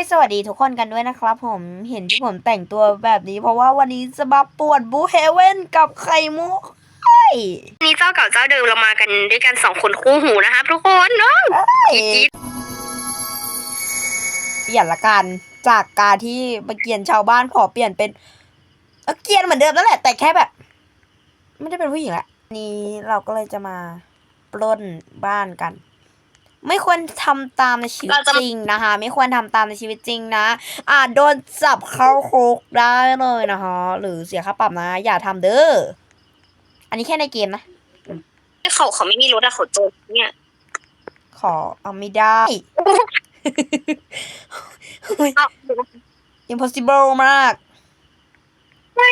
สวัสดีทุกคนกันด้วยนะครับผมเห็นที่ผมแต่งตัวแบบนี้ เพราะว่าวันนี้จะมาปวดบูเฮเว่นกับไข่มุกเฮ้ยวันนี้เจ้าเก่าเจ้าเดิมเรามากันด้วยกันสองคนคู่หูนะครับทุกคนเนาะกิ๊ดเปลี่ยนละกันจากการที่มาเกลียนชาวบ้านขอเปลี่ยนเป็นเอ้อเกลียนเหมือนเดิมนั่นแหละแต่แค่แบบ ไม่ได้เป็นผู้หญิงละนี้เราก็เลยจะมาปล้นบ้านกัน ไม่ควรทำตามในชีวิตจริงนะคะ ไม่ควรทำตามในชีวิตจริงนะ อาจโดนจับเข้าคุกได้เลยนะคะ หรือเสียค่าปรับนะ อย่าทำเด้อ อันนี้แค่ในเกมนะเขาเขาไม่มีรถอะเขาโจรเนี่ย ขอเอาไม่ได้เอา impossible มากเฮ้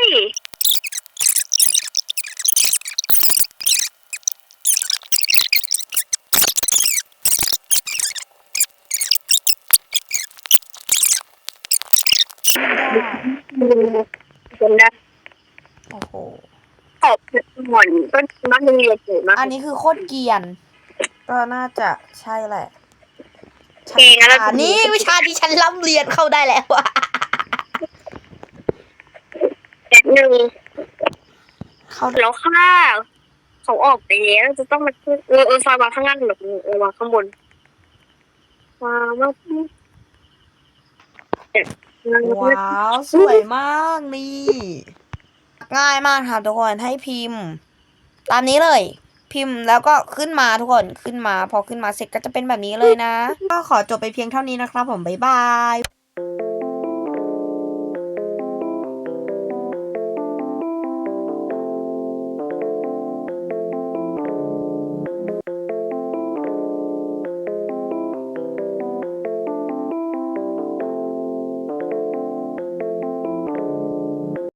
ยคนได้โอ้โหขอบหมอนต้นบ้านโรงเรียนเกิดมากอันนี้คือโคตรเกรียน ก็น่าจะใช่แหละโอเคงั้นเราอันนี้วิชาที่ฉันร่ำเรียนเข้าได้แล้วอะแป๊บหนึ่งเข้าแล้วข้างล่างเขาออกไปแล้วจะต้องมาขึ้นเออเออซอยวางข้างล่างหรือเออวางข้างบนวางว่าเอ๊ะวางว่า ว้าว สวยมากนี่ ง่ายมากค่ะทุกคนให้พิมพ์ ตามนี้เลย พิมพ์แล้วก็ขึ้นมาทุกคนขึ้นมา พอขึ้นมาเสร็จก็จะเป็นแบบนี้เลยนะ ก็ขอจบไปเพียงเท่านี้นะครับผม บ๊ายบาย